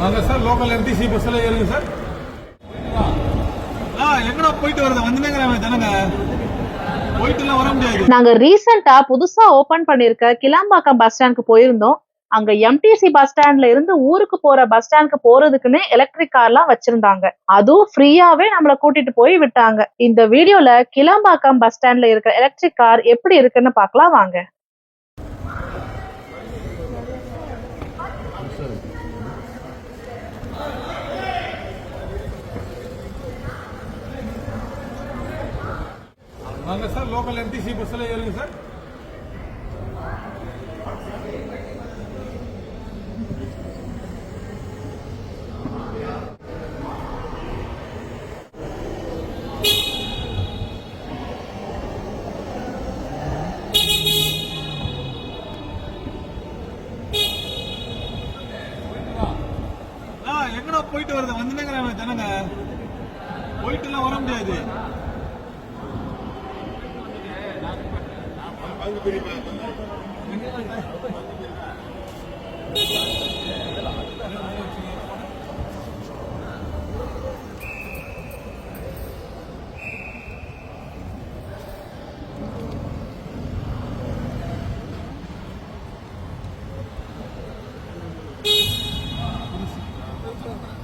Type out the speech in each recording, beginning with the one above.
வாங்க sir local MTC பஸ்ல ஏறுங்க சார். ஆ எங்கடா போயிட்டு வருது வந்துனேங்கிறாங்க ஜனங்க நாங்க ரீசெண்டா புதுசா ஓபன் பண்ணிருக்க கிளாம்பாக்கம் பஸ் ஸ்டாண்ட்க்கு போயிருந்தோம். அங்க எம்டிசி பஸ் ஸ்டாண்ட்ல இருந்து ஊருக்கு போற பஸ் ஸ்டாண்ட்க்கு போறதுக்குன்னு எலக்ட்ரிக் கார்லாம் வச்சிருந்தாங்க. அதுவும் ஃப்ரீயாவே நம்மள கூட்டிட்டு போய் விட்டாங்க. இந்த வீடியோல கிளாம்பாக்கம் பஸ் ஸ்டாண்ட்ல இருக்க எலக்ட்ரிக் கார் எப்படி இருக்குன்னு பார்க்கலாம் வாங்க. வாங்க சார் லோக்கல் எம்டிசி பஸ்ல ஏறுங்க சார் ஆ எங்கடா போயிட்டு வருது வந்துனேங்கிறாங்க ஜனங்க போயிட்டுலாம் வர முடியாது.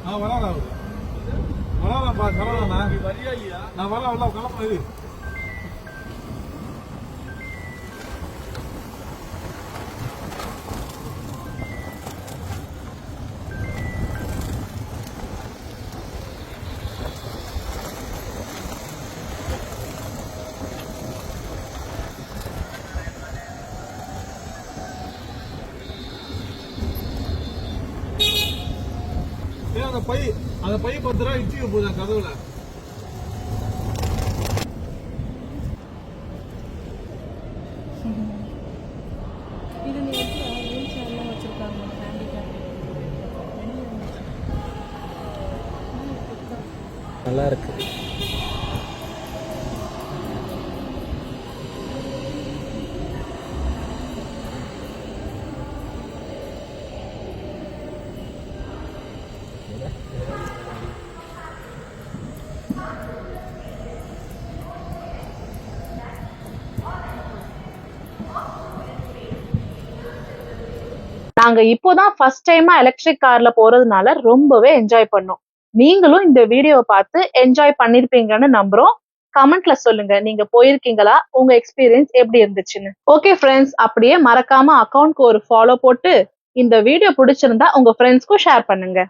நான் வரலாம் அவரு வராதாப்பா சரவணா நான். வரலாம் உள்ள கிளம்பு அந்த பை அந்த பை பத்து ரூபா இச்சிக்க போகுது கதவுல. நல்லா இருக்கு. நாங்க இப்போதான் ஃபர்ஸ்ட் டைமா எலக்ட்ரிக் கார்ல போறதுனால ரொம்பவே என்ஜாய் பண்ணோம். நீங்களும் இந்த வீடியோவை பார்த்து என்ஜாய் பண்ணிருப்பீங்கன்னு நம்புறோம். கமெண்ட்ல சொல்லுங்க நீங்க போயிருக்கீங்களா? உங்க எக்ஸ்பீரியன்ஸ் எப்படி இருந்துச்சுன்னு. ஓகே ஃப்ரெண்ட்ஸ் அப்படியே மறக்காம அக்கௌண்ட்க்கு ஒரு ஃபாலோ போட்டு இந்த வீடியோ பிடிச்சிருந்தா உங்க ஃப்ரெண்ட்ஸ்க்கும் ஷேர் பண்ணுங்க.